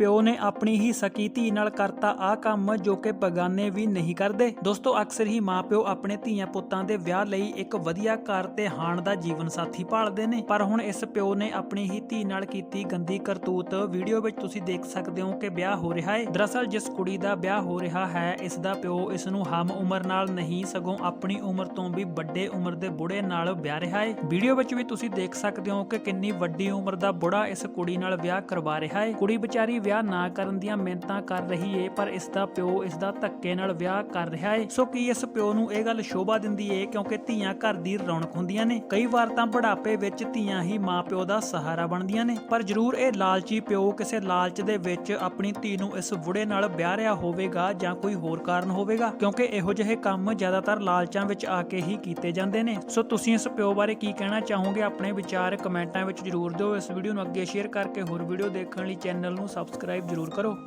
ਪਿਓ ਨੇ ਆਪਣੀ ਹੀ ਸਕੀ ਧੀ ਨਾਲ ਕਰਤਾ ਆ ਕੰਮ ਜੋ ਕਿ ਬਗਾਨੇ ਵੀ ਨਹੀਂ ਕਰਦੇ। ਦੋਸਤੋ, ਅਕਸਰ ਹੀ ਮਾਪਿਓ ਆਪਣੇ ਧੀਆਂ ਪੁੱਤਾਂ ਦੇ ਵਿਆਹ ਲਈ ਇੱਕ ਵਧੀਆ ਘਰ ਤੇ ਹਾਣ ਦਾ ਜੀਵਨ ਸਾਥੀ ਭਾਲਦੇ ਨੇ। ਪਰ ਹੁਣ ਇਸ ਪਿਓ ਨੇ ਆਪਣੀ ਹੀ ਧੀ ਨਾਲ ਕੀਤੀ ਗੰਦੀ ਕਰਤੂਤ। ਵੀਡੀਓ ਵਿੱਚ ਤੁਸੀਂ ਦੇਖ ਸਕਦੇ ਹੋ ਕਿ ਵਿਆਹ ਹੋ ਰਿਹਾ ਹੈ ਦਰਅਸਲ, ਜਿਸ ਕੁੜੀ ਦਾ ਵਿਆਹ ਹੋ ਰਿਹਾ ਹੈ, ਇਸ ਦਾ ਪਿਓ ਇਸ ਨੂੰ ਹਮ ਉਮਰ ਨਾਲ ਨਹੀਂ, ਸਗੋਂ ਆਪਣੀ ਉਮਰ ਤੋਂ ਵੀ ਵੱਡੇ ਉਮਰ ਦੇ ਬੁੜੇ ਨਾਲ ਵਿਆਹ ਰਿਹਾ ਹੈ ਵੀਡੀਓ ਵਿੱਚ ਵੀ ਤੁਸੀਂ ਦੇਖ ਸਕਦੇ ਹੋ ਕਿ ਕਿੰਨੀ ਵੱਡੀ ਉਮਰ ਦਾ ਬੁੜਾ ਇਸ ਕੁੜੀ ਨਾਲ ਵਿਆਹ ਕਰਵਾ ਰਿਹਾ ਹੈ ਕੁੜੀ ਵਿਚਾਰੀ ਵਿਆਹ ਨਾ ਕਰਨ ਦੀਆਂ ਮਿਹਨਤਾਂ ਕਰ ਰਹੀ ਏ, ਪਰ ਇਸ ਦਾ ਪਿਓ ਇਸ ਦਾ ਧੱਕੇ ਨਾਲ ਵਿਆਹ ਕਰ ਰਿਹਾ ਏ। ਸੋ ਕੀ ਇਸ ਪਿਓ ਨੂੰ ਇਹ ਗੱਲ ਸ਼ੋਭਾ ਦਿੰਦੀ ਏ, ਕਿਉਂਕਿ ਧੀਆਂ ਘਰ ਦੀ ਰੌਣਕ ਹੁੰਦੀਆਂ ਨੇ। ਕਈ ਵਾਰ ਤਾਂ ਬੁਢਾਪੇ ਵਿੱਚ ਧੀਆਂ ਹੀ ਮਾਪਿਓ ਦਾ ਸਹਾਰਾ ਬਣਦੀਆਂ ਨੇ, ਪਰ ਜ਼ਰੂਰ ਇਹ ਲਾਲਚੀ ਪਿਓ ਕਿਸੇ ਲਾਲਚ ਦੇ ਵਿੱਚ ਆਪਣੀ ਧੀ ਨੂੰ ਇਸ ਬੁੜੇ ਨਾਲ ਵਿਆਹ ਰਿਹਾ ਹੋਵੇਗਾ ਜਾਂ ਕੋਈ ਹੋਰ ਕਾਰਨ ਹੋਵੇਗਾ, ਕਿਉਂਕਿ ਇਹੋ ਜਿਹੇ ਕੰਮ ਜ਼ਿਆਦਾਤਰ ਲਾਲਚਾਂ ਵਿੱਚ ਆ ਕੇ ਹੀ ਕੀਤੇ ਜਾਂਦੇ ਨੇ। ਸੋ ਤੁਸੀਂ ਇਸ ਪਿਓ ਬਾਰੇ ਕੀ ਕਹਿਣਾ ਚਾਹੋਗੇ? ਆਪਣੇ ਵਿਚਾਰ ਕਮੈਂਟਾਂ ਵਿੱਚ ਜ਼ਰੂਰ ਦਿਓ। ਇਸ ਵੀਡੀਓ ਨੂੰ ਅੱਗੇ ਸ਼ੇਅਰ ਕਰਕੇ ਹੋਰ ਵੀਡੀਓ ਦੇਖਣ ਲਈ ਚੈਨਲ ਨੂੰ ਸਬਸਕ੍ਰਾਈਬ ਜ਼ਰੂਰ ਕਰੋ।